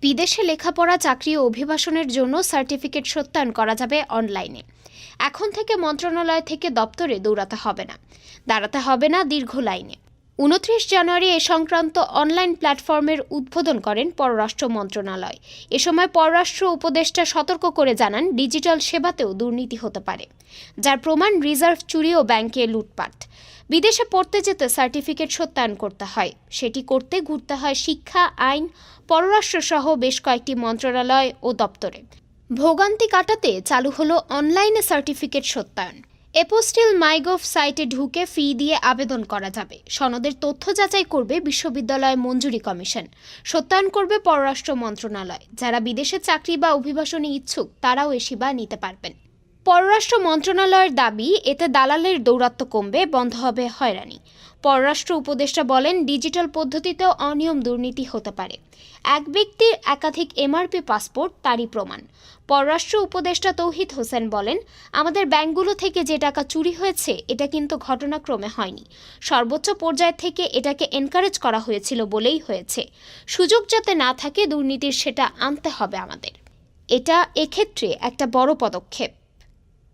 বিদেশে লেখাপড়া, চাকরি ও অভিবাসনের জন্য সার্টিফিকেট সত্যায়ন করা যাবে অনলাইনে। এখন থেকে মন্ত্রণালয় থেকে দপ্তরে দৌড়াতে হবে না। দাঁড়াতে হবে না দীর্ঘ লাইনে। উনত্রিশ জানুয়ারি এ সংক্রান্ত অনলাইন প্ল্যাটফর্মের উদ্বোধন করেন পররাষ্ট্র মন্ত্রণালয়। এ সময় পররাষ্ট্র উপদেষ্টা সতর্ক করে জানান, ডিজিটাল সেবাতেও দুর্নীতি হতে পারে, যার প্রমাণ রিজার্ভ চুরি ও ব্যাংকে লুটপাট। বিদেশে পড়তে যেতে সার্টিফিকেট সত্যায়ন করতে হয়। সেটি করতে ঘুরতে হয় শিক্ষা, আইন পররাষ্ট্রসহ বেশ কয়েকটি মন্ত্রণালয় ও দপ্তরে। ভোগান্তি কাটাতে চালু হলো অনলাইনে সার্টিফিকেট সত্যায়ন। এপোস্টিল মাইগভ সাইটে ঢুকে ফি দিয়ে আবেদন করা যাবে। সনদের তথ্য যাচাই করবে বিশ্ববিদ্যালয় মঞ্জুরি কমিশন। সত্যায়ন করবে পররাষ্ট্র মন্ত্রণালয়। যারা বিদেশে চাকরি বা অভিবাসনে ইচ্ছুক, তারাও এ সেবা নিতে পারবেন। পররাষ্ট্র মন্ত্রণালয়ের দাবি, এতে দালালের দৌরাত্ম্য কমবে, বন্ধ হবে, হয়রানি। পররাষ্ট্র উপদেষ্টা বলেন, ডিজিটাল পদ্ধতিতেও অনিয়ম দুর্নীতি হতে পারে। এক ব্যক্তির একাধিক এমআরপি পাসপোর্ট, তারই প্রমাণ। পররাষ্ট্র উপদেষ্টা তৌহিদ হোসেন বলেন, আমাদের ব্যাংকগুলো থেকে যে টাকা চুরি হয়েছে, এটা কিন্তু ঘটনাক্রমে হয়নি। সর্বোচ্চ পর্যায় থেকে এটাকে এনকারেজ করা হয়েছিল বলেই হয়েছে। সুযোগ যাতে না থাকে, দুর্নীতির সেটা আনতে হবে আমাদের। এটা এক্ষেত্রে একটা বড় পদক্ষেপ।